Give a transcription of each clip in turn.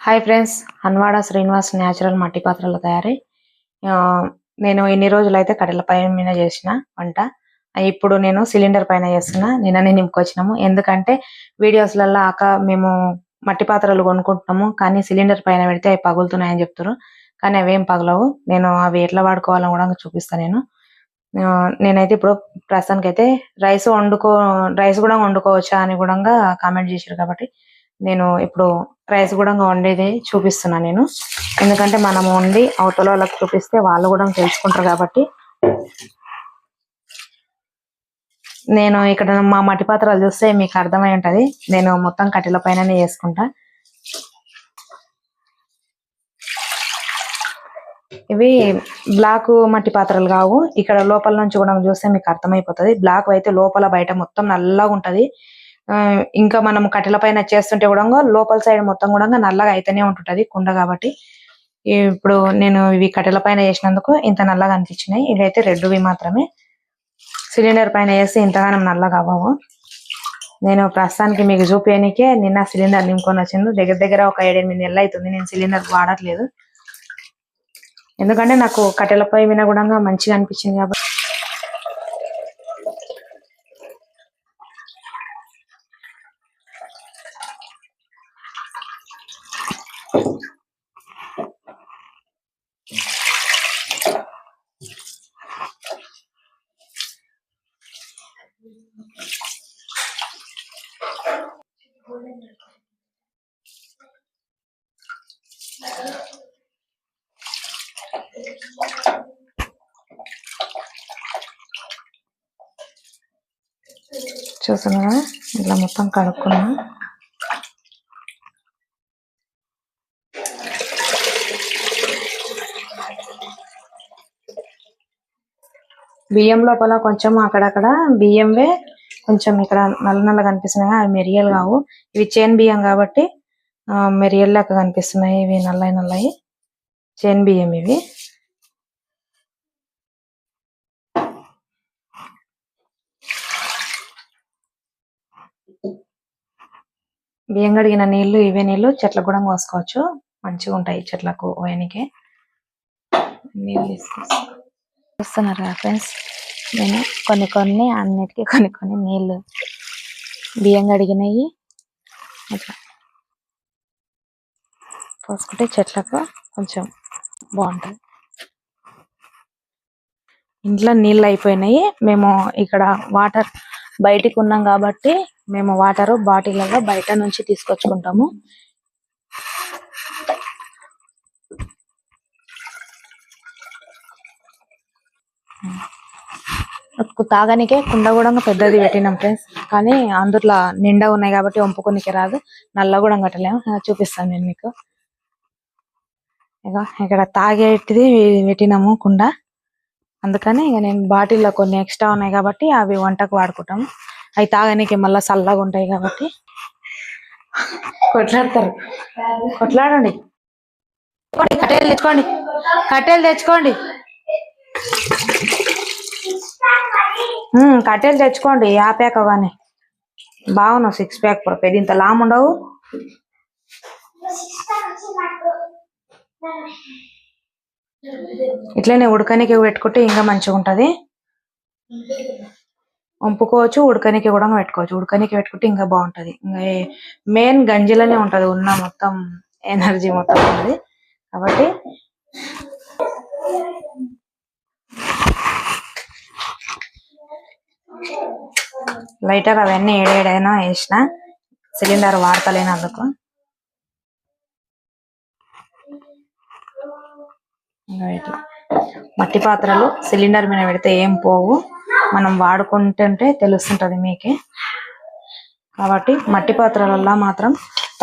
Hi friends అన్వాడ Srinivas natural మట్టి పాత్రల తయారీ. ఆ, నేను ఇన్ని రోజులు అయితే కట్టెల పైన మీద చేసిన వంట. ఇప్పుడు నేను సిలిండర్ పైన చేస్తున్నా నిన్ననే నింపుకొచ్చినాము. ఎందుకంటే వీడియోస్లలో ఆక మేము మట్టి పాత్రలు కొనుక్కుంటున్నాము కానీ సిలిండర్ పైన పెడితే అవి పగులుతున్నాయని చెప్తారు కానీ అవేం పగలవు. నేను అవి ఎట్లా వాడుకోవాలని కూడా చూపిస్తాను నేను. నేనైతే ఇప్పుడు ప్రస్తుతానికి అయితే రైస్ వండుకో రైస్ కూడా వండుకోవచ్చా అని కూడా కామెంట్ చేశారు కాబట్టి నేను ఇప్పుడు ప్రైస్ కూడా వండేది చూపిస్తున్నా నేను. ఎందుకంటే మనం వండి అవతల వాళ్ళకి చూపిస్తే వాళ్ళు కూడా తెలుసుకుంటారు కాబట్టి. నేను ఇక్కడ మా మట్టి పాత్రలు చూస్తే మీకు అర్థమై ఉంటది. నేను మొత్తం కట్టెల పైననే చేసుకుంటా ఇవి బ్లాక్ మట్టి పాత్రలు కావు. ఇక్కడ లోపల నుంచి కూడా చూస్తే మీకు అర్థమైపోతుంది. బ్లాక్ అయితే లోపల బయట మొత్తం నల్లగా ఉంటది. ఇంకా మనం కట్టెల పైన చేస్తుంటే కూడా లోపల సైడ్ మొత్తం కూడా నల్లగా అయితేనే ఉంటుంటది కుండ కాబట్టి. ఇప్పుడు నేను ఇవి కట్టెల పైన చేసినందుకు ఇంత నల్లగా అనిపించినాయి. ఇవైతే రెడ్వి మాత్రమే. సిలిండర్ పైన వేసి ఇంతగానం నల్లగా అవ్వవు. నేను ప్రస్తుతానికి మీకు చూపించనికే నిన్న సిలిండర్ నింపుకొని వచ్చింది దగ్గర దగ్గర ఒక ఏడెనిమిది నెలలు అవుతుంది నేను సిలిండర్ వాడట్లేదు. ఎందుకంటే నాకు కట్టెల పొయ్యి మీద కూడా మంచిగా అనిపించింది కాబట్టి. చూస్తున్నా ఇలా మొత్తం కడుక్కున్నా. బియ్యం లోపల కొంచెం అక్కడక్కడ బియ్యంవే కొంచెం ఇక్కడ నల్ల నల్ల కనిపిస్తున్నాయి అవి మెరియలు కావు. ఇవి చేన్ బియ్యం కాబట్టి మెరియల్ లెక్క కనిపిస్తున్నాయి. ఇవి నల్లయి నల్లయి. చేన్ బియ్యం ఇవి. బియ్యం కడిగిన నీళ్ళు ఇవే నీళ్ళు చెట్లకు కూడా కోసుకోవచ్చు. మంచిగా ఉంటాయి చెట్లకు పోయనికి నీళ్ళు తీసుకొస్తా. చూస్తున్నారు కదా ఫ్రెండ్స్ నేను కొన్ని కొన్ని అన్నిటికీ కొన్ని కొన్ని నీళ్ళు బియ్యం కడిగినవి అట్లా. పోసుకుంటే చెట్లకు కొంచెం బాగుంటుంది. ఇంట్లో నీళ్ళు అయిపోయినాయి. మేము ఇక్కడ వాటర్ బయటికి ఉన్నాం కాబట్టి మేము వాటర్ బాటిల్లో బయట నుంచి తీసుకొచ్చుకుంటాము. తాగానికే కుండ కూడా పెద్దది పెట్టినాం ఫ్రెండ్స్ కానీ అందులో నిండా ఉన్నాయి కాబట్టి వంపుకొనికి రాదు. నల్ల కూడా కట్టలేము. చూపిస్తాను నేను మీకు. ఇక ఇక్కడ తాగేటిది పెట్టినాము కుండ. అందుకని ఇక నేను బాటిల్లో కొన్ని ఎక్స్ట్రా ఉన్నాయి కాబట్టి అవి వంటకు వాడుకుంటాము. అవి తాగనీకి మళ్ళీ చల్లగా ఉంటాయి కాబట్టి. కొట్లాడతారు. కొట్లాడండి. కట్టెలు తెచ్చుకోండి. కట్టెలు తెచ్చుకోండి. కట్టెలు తెచ్చుకోండి యాపాక కానీ బాగున్నావు సిక్స్ ప్యాక్ పెద్ద ఇంత లామ్ ఉండవు. ఇట్లనే ఉడకనికి పెట్టుకుంటే ఇంకా మంచిగా ఉంటది. వంపుకోవచ్చు ఉడకనికి కూడా పెట్టుకోవచ్చు. ఉడకనికి పెట్టుకుంటే ఇంకా బాగుంటది. ఇంకా మెయిన్ గంజిలోనే ఉంటది ఉన్న మొత్తం ఎనర్జీ మొత్తం ఉన్నది కాబట్టి లైటర్ అవన్నీ ఏడేడైనా వేసిన సిలిండర్ వాడతలేనందుకు. అందుకు మట్టి పాత్రలు సిలిండర్ మీద పెడితే ఏం పోవు. మనం వాడుకుంటుంటే తెలుస్తుంటది మీకే. కాబట్టి మట్టి పాత్రలలో మాత్రం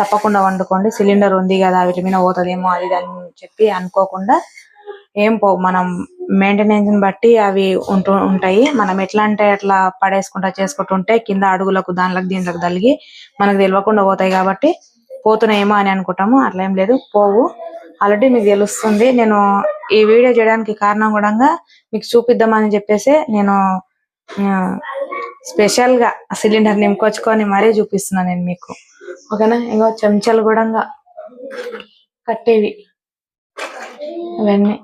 తప్పకుండా వండుకోండి. సిలిండర్ ఉంది కదా వీటి మీద పోతుందేమో అది ఇది అని చెప్పి అనుకోకుండా ఏం పోవు. మనం మెయింటెనెన్స్ బట్టి అవి ఉంటూ ఉంటాయి. మనం ఎట్లా అంటే అట్లా పడేసుకుంటా చేసుకుంటుంటే కింద అడుగులకు దానిలకు దీంట్లకు తలిగి మనకు తెలియకుండా పోతాయి కాబట్టి పోతున్నాయేమో అని అనుకుంటాము. అట్లా ఏం లేదు. పోవు. ఆల్రెడీ మీకు తెలుస్తుంది. నేను ఈ వీడియో చేయడానికి కారణం కూడా మీకు చూపిద్దామని చెప్పేసి నేను స్పెషల్గా సిలిండర్ నింపుకొచ్చుకొని మరీ చూపిస్తున్నాను నేను మీకు. ఓకేనా? ఇంకో చెంచాలు కూడా కట్టేవి. అవన్నీ.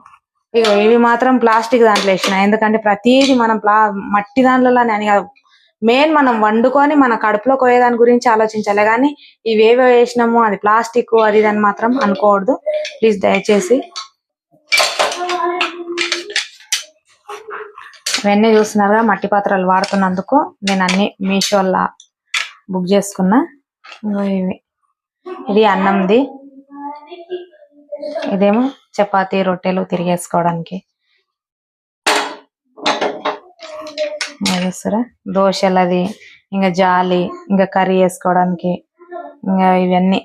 ఇగో ఇవి మాత్రం ప్లాస్టిక్ దాంట్లో వేసిన. ఎందుకంటే ప్రతిదీ మనం ప్లా మట్టి దాంట్లోనే అని కాదు. మెయిన్ మనం వండుకొని మన కడుపులో కోయేదాని గురించి ఆలోచించాలి. కానీ ఇవేవో వేసినాము అది ప్లాస్టిక్ అది ఇది అని మాత్రం అనుకోవద్దు. ప్లీజ్ దయచేసి. ఇవన్నీ చూస్తున్నారుగా మట్టి పాత్రలు వాడుతున్నందుకు నేను అన్ని మీషోలా బుక్ చేసుకున్నా. ఇవి. ఇది అన్నంది. ఇదేమో చపాతీ రొట్టెలు తిరిగేసుకోవడానికి. చూస్తారా? దోశలు అది ఇంకా జాలి ఇంకా కర్రీ వేసుకోవడానికి ఇంకా ఇవన్నీ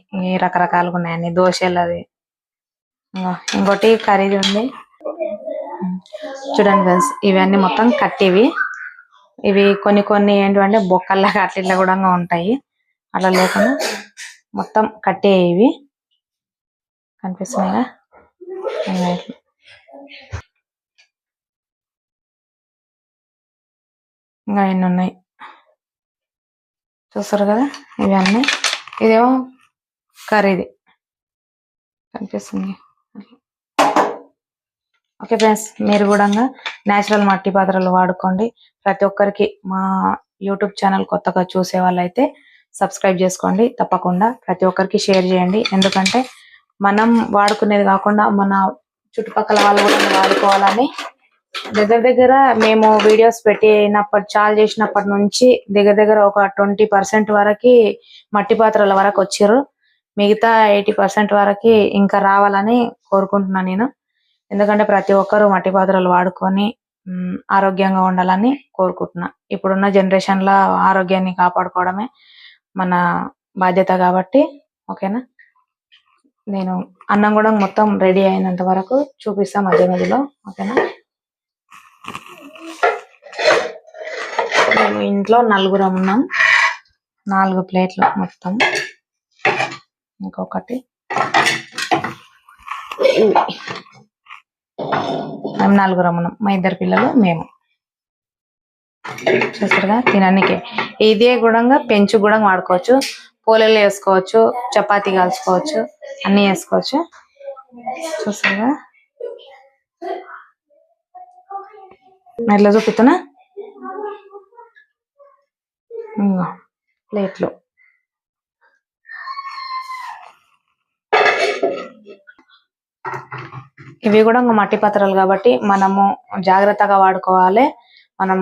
రకరకాలుగా ఉన్నాయండి. దోశలు అది ఇంకోటి కర్రీ ఉంది. చూడండి ఫ్రెండ్స్ ఇవన్నీ మొత్తం కట్టివి. ఇవి కొన్ని కొన్ని ఏంటంటే బొక్కల్లాగా అట్లా ఇట్లా కూడా ఉంటాయి. అట్లా లేకుండా మొత్తం కట్టేవి. కనిపిస్తున్నాయిగా? ఇంకా ఇంకా ఎన్ని ఉన్నాయి? చూస్తారు కదా ఇవన్నీ ఇదేమో కర్రీది కనిపిస్తుంది. ఓకే ఫ్రెండ్స్ మీరు కూడా నేచురల్ మట్టి పాత్రలు వాడుకోండి. ప్రతి ఒక్కరికి మా యూట్యూబ్ ఛానల్ కొత్తగా చూసే వాళ్ళైతే సబ్స్క్రైబ్ చేసుకోండి. తప్పకుండా ప్రతి ఒక్కరికి షేర్ చేయండి. ఎందుకంటే మనం వాడుకునేది కాకుండా మన చుట్టుపక్కల వాళ్ళు కూడా వాడుకోవాలని దగ్గర దగ్గర మేము వీడియోస్ పెట్టినప్పటి చాలు చేసినప్పటి నుంచి దగ్గర దగ్గర ఒక ట్వంటీ పర్సెంట్ వరకు మట్టి పాత్రల వరకు వచ్చారు. మిగతా ఎయిటీ పర్సెంట్ వరకు ఇంకా రావాలని కోరుకుంటున్నాను నేను. ఎందుకంటే ప్రతి ఒక్కరూ మట్టి పాత్రలు వాడుకొని ఆరోగ్యంగా ఉండాలని కోరుకుంటున్నా. ఇప్పుడున్న జనరేషన్లో ఆరోగ్యాన్ని కాపాడుకోవడమే మన బాధ్యత కాబట్టి ఓకేనా? నేను అన్నం కూడా మొత్తం రెడీ అయినంత వరకు చూపిస్తా మధ్య మధ్యలో ఓకేనా? మేము ఇంట్లో నలుగురం ఉన్నాం. నాలుగు ప్లేట్లు మొత్తం. ఇంకొకటి. మేము నలుగురం ఉన్నాం. మా ఇద్దరు పిల్లలు మేము. చూసారుగా? తినడానికి ఇదే కూడా పెంచు కూడా వాడుకోవచ్చు. పోలేలు వేసుకోవచ్చు చపాతీ కాల్చుకోవచ్చు అన్ని వేసుకోవచ్చు. చూసారా? ఎట్లా చూపిస్తున్నా? ప్లేట్లు. ఇవి కూడా ఇంకా మట్టి పాత్రలు కాబట్టి మనము జాగ్రత్తగా వాడుకోవాలి. మనం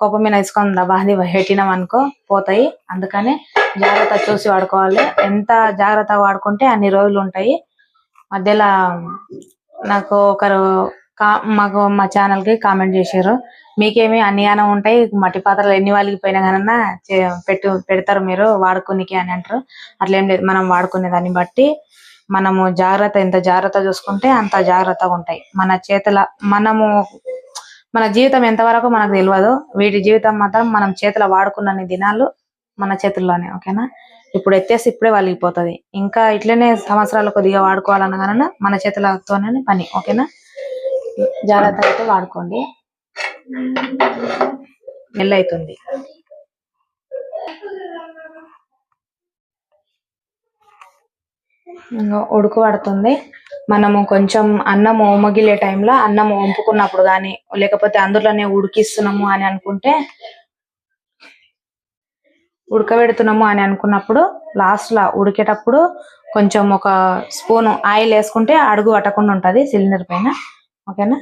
కోపం మీద వేసుకొని దబాది పెట్టినాం అనుకో పోతాయి. అందుకని జాగ్రత్త చూసి వాడుకోవాలి. ఎంత జాగ్రత్తగా వాడుకుంటే అన్ని రోజులు ఉంటాయి. మధ్యలో నాకు ఒకరు కా- మాకు మా ఛానల్కి కామెంట్ చేశారు. మీకేమి అన్యానం ఉంటాయి మట్టి పాత్రలు ఎన్ని వాళ్ళకి పోయినా కన్నా పెట్టు పెడతారు మీరు వాడుకోనికి అని అంటారు. అట్లేం లేదు మనం వాడుకునే దాన్ని బట్టి మనము జాగ్రత్త ఎంత జాగ్రత్త చూసుకుంటే అంత జాగ్రత్తగా ఉంటాయి. మన చేతుల మనము మన జీవితం ఎంతవరకు మనకు తెలియదు వీటి జీవితం మాత్రం మనం చేతుల వాడుకున్నన్ని దినాలు మన చేతుల్లోనే ఓకేనా? ఇప్పుడు ఎత్తేసి ఇప్పుడే వలిగిపోతుంది. ఇంకా ఇట్లనే సంవత్సరాలు కొద్దిగా వాడుకోవాలన్న కనుక మన చేతులతోనే పని ఓకేనా? జాగ్రత్తగా అయితే వాడుకోండి. మెల్ల అవుతుంది ఇంకా ఉడుకు పడుతుంది. మనము కొంచెం అన్నం ఉమ్మగిలే టైంలో అన్నం వంపుకున్నప్పుడు కానీ లేకపోతే అందులోనే ఉడికిస్తున్నాము అని అనుకుంటే ఉడకబెడుతున్నాము అని అనుకున్నప్పుడు లాస్ట్లో ఉడికేటప్పుడు కొంచెం ఒక స్పూన్ ఆయిల్ వేసుకుంటే అడుగు పట్టకుండా ఉంటుంది సిలిండర్ పైన. ఓకేనా?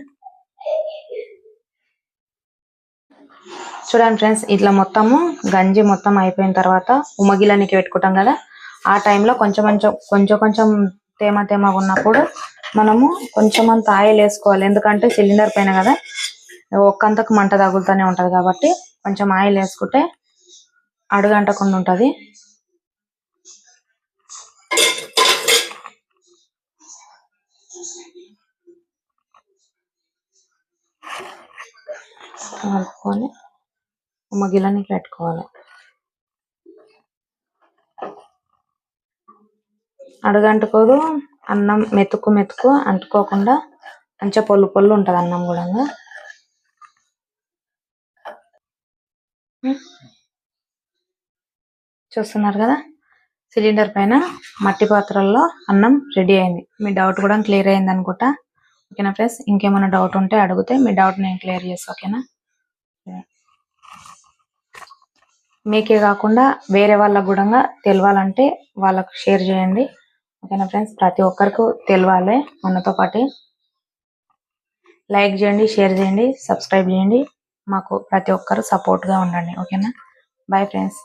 చూడండి ఫ్రెండ్స్ ఇట్లా మొత్తము గంజి మొత్తం అయిపోయిన తర్వాత ఉమ్మగిలానికి పెట్టుకుంటాం కదా ఆ టైంలో కొంచెం కొంచెం కొంచెం కొంచెం తేమ తేమగా ఉన్నప్పుడు మనము కొంచెం అంత ఆయిల్ వేసుకోవాలి. ఎందుకంటే సిలిండర్ పైన కదా ఒక్కంతకు మంట తగులుతూనే ఉంటది కాబట్టి కొంచెం ఆయిల్ వేసుకుంటే అడుగంటకుండా ఉంటుంది. కలుపుకొని మగిలని పెట్టుకోవాలి. అడుగంటుకోదు. అన్నం మెతుకు మెతుకు అంటుకోకుండా మంచిగా పొల్లు పొల్లు ఉంటుంది అన్నం కూడా. చూస్తున్నారు కదా? సిలిండర్ పైన మట్టి పాత్రల్లో అన్నం రెడీ అయింది. మీ డౌట్ కూడా క్లియర్ అయింది అనుకుంటా. ఓకేనా ఫ్రెండ్స్? ఇంకేమైనా డౌట్ ఉంటే అడిగితే మీ డౌట్ నేను క్లియర్ చేస్తా ఓకేనా? మీకే కాకుండా వేరే వాళ్ళకు కూడా తెలవాలంటే వాళ్ళకు షేర్ చేయండి. ఓకేనా ఫ్రెండ్స్? ప్రతి ఒక్కరికి తెలియాలి మనతో పాటు. లైక్ చేయండి షేర్ చేయండి సబ్స్క్రైబ్ చేయండి. మాకు ప్రతి ఒక్కరు సపోర్ట్గా ఉండండి. ఓకేనా? Bye friends.